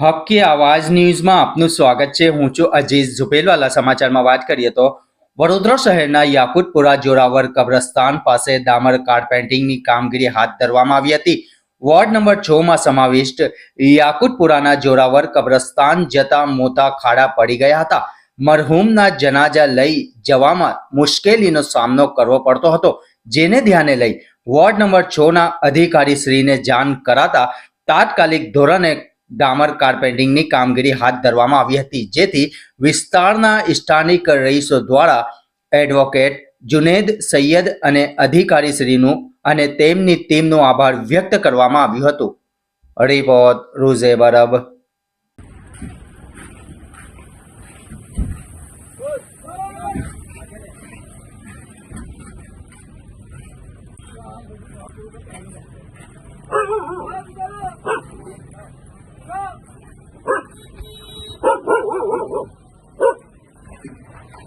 હક્કી આવાજ ન્યૂઝમાં આપનું સ્વાગત છે. હું છું અજીઝ ઝુબેલવાલા સમાચારમાં વાત કરીએ તો વડોદરા શહેરના યાકુતપુરા જોરાવર કબ્રસ્તાન પાસે ડામર કાર્પેન્ટિંગની કામગીરી હાથ ધરવામાં આવી હતી. વોર્ડ નંબર છ માં સમાવિષ્ટ યાકુતપુરાના જોરાવર કબ્રસ્તાન જતા મોટા ખાડા પડી ગયા હતા. મરહૂમના જનાજા લઈ જવામાં મુશ્કેલીનો સામનો કરવો પડતો હતો. જેને ધ્યાને લઈ વોર્ડ નંબર છ ના અધિકારી શ્રીને જાણ કરાતા તાત્કાલિક ધોરણે ડામર કાર્પેટિંગની કામગીરી હાથ ધરવામાં આવી હતી જેથી વિસ્તારના સ્થાનિક રહીશો દ્વારા એડવોકેટ જુનેદ સૈયદ અને અધિકારીશ્રીનું અને તેમની ટીમનો આભાર વ્યક્ત કરવામાં આવ્યું હતું રિપોર્ટ રોઝે બરબ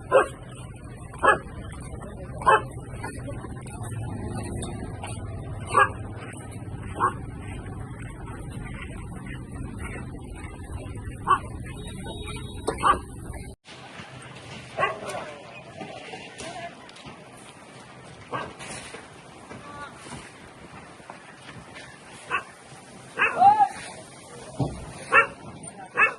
What?